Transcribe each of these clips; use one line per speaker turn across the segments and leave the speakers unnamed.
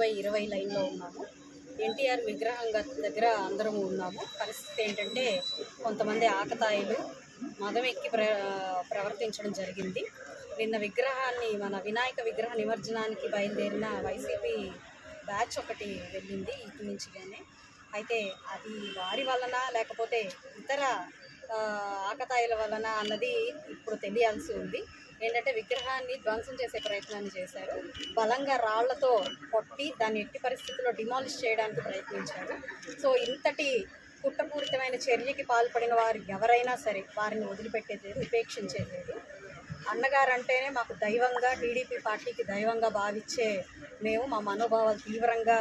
By ఇరవై లైన్లో ఉన్నాము. ఎన్టీఆర్ విగ్రహం దగ్గర అందరం ఉన్నాము. పరిస్థితి ఏంటంటే కొంతమంది ఆకతాయిలు మదం ఎక్కి ప్ర ప్రవర్తించడం జరిగింది. నిన్న విగ్రహాన్ని మన వినాయక విగ్రహ నిమజ్జనానికి బయలుదేరిన వైసీపీ బ్యాచ్ ఒకటి వెళ్ళింది ఇటు నుంచిగానే. అయితే అది వారి వలన లేకపోతే ఇతర ఆకతాయిల వలన అన్నది ఇప్పుడు తెలియాల్సి ఉంది. ఏంటంటే విగ్రహాన్ని ధ్వంసం చేసే ప్రయత్నాన్ని చేశారు. బలంగా రాళ్ళతో కొట్టి దాన్ని ఎట్టి పరిస్థితుల్లో డిమాలిష్ చేయడానికి ప్రయత్నించారు. సో ఇంతటి కుట్రపూరితమైన చర్యకి పాల్పడిన వారు ఎవరైనా సరే వారిని వదిలిపెట్టేది లేదు ఉపేక్షించేది లేదు. అన్నగారు అంటేనే మాకు దైవంగా టీడీపీ పార్టీకి దైవంగా భావించే మేము మా మనోభావాలు తీవ్రంగా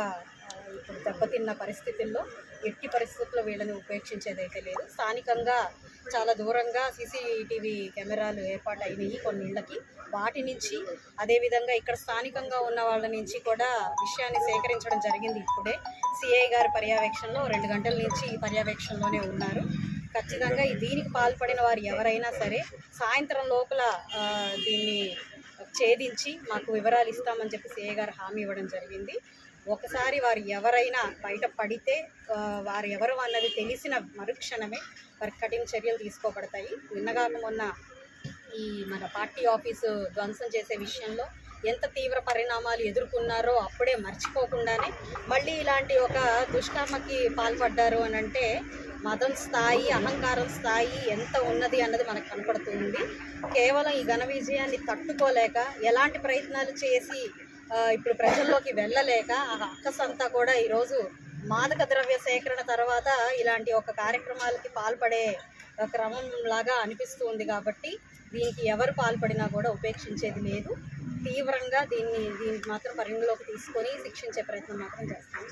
ఇప్పుడు దెబ్బతిన్న పరిస్థితుల్లో ఎట్టి పరిస్థితుల్లో వీళ్ళని ఉపేక్షించేదైతే లేదు. స్థానికంగా చాలా దూరంగా సీసీటీవీ కెమెరాలు ఏర్పాటు అయినాయి కొన్ని ఇళ్ళకి వాటి నుంచి అదేవిధంగా ఇక్కడ స్థానికంగా ఉన్న వాళ్ళ నుంచి కూడా విషయాన్ని సేకరించడం జరిగింది ఇప్పుడే. సిఐ గారి పర్యవేక్షణలో రెండు గంటల నుంచి ఈ పర్యవేక్షణలోనే ఉన్నారు. ఖచ్చితంగా దీనికి పాల్పడిన వారు ఎవరైనా సరే సాయంత్రం లోపల దీన్ని ఛేదించి మాకు వివరాలు ఇస్తామని చెప్పి సిఐ గారు హామీ ఇవ్వడం జరిగింది. ఒకసారి వారు ఎవరైనా బయట పడితే వారు ఎవరు అన్నది తెలిసిన మరుక్షణమే వారి కఠిన చర్యలు తీసుకోబడతాయి. నిన్నగాక మొన్న ఈ మన పార్టీ ఆఫీసు ధ్వంసం చేసే విషయంలో ఎంత తీవ్ర పరిణామాలు ఎదుర్కొన్నారో అప్పుడే మర్చిపోకుండానే మళ్ళీ ఇలాంటి ఒక దుష్కర్మకి పాల్పడ్డారు అని అంటే మతం స్థాయి అహంకారం స్థాయి ఎంత ఉన్నది అన్నది మనకు కనపడుతుంది కేవలం ఈ ఘన విజయాన్ని తట్టుకోలేక ఎలాంటి ప్రయత్నాలు చేసి ఇప్పుడు ప్రజల్లోకి వెళ్ళలేక ఆ అక్కసంతా కూడా ఈరోజు మాదక ద్రవ్య సేకరణ తర్వాత ఇలాంటి ఒక కార్యక్రమాలకి పాల్పడే క్రమం లాగా అనిపిస్తుంది కాబట్టి దీనికి ఎవరు పాల్పడినా కూడా ఉపేక్షించేది లేదు. తీవ్రంగా దీన్ని దీనికి మాత్రం పరిగణలోకి తీసుకొని శిక్షించే ప్రయత్నం మాత్రం చేస్తాం.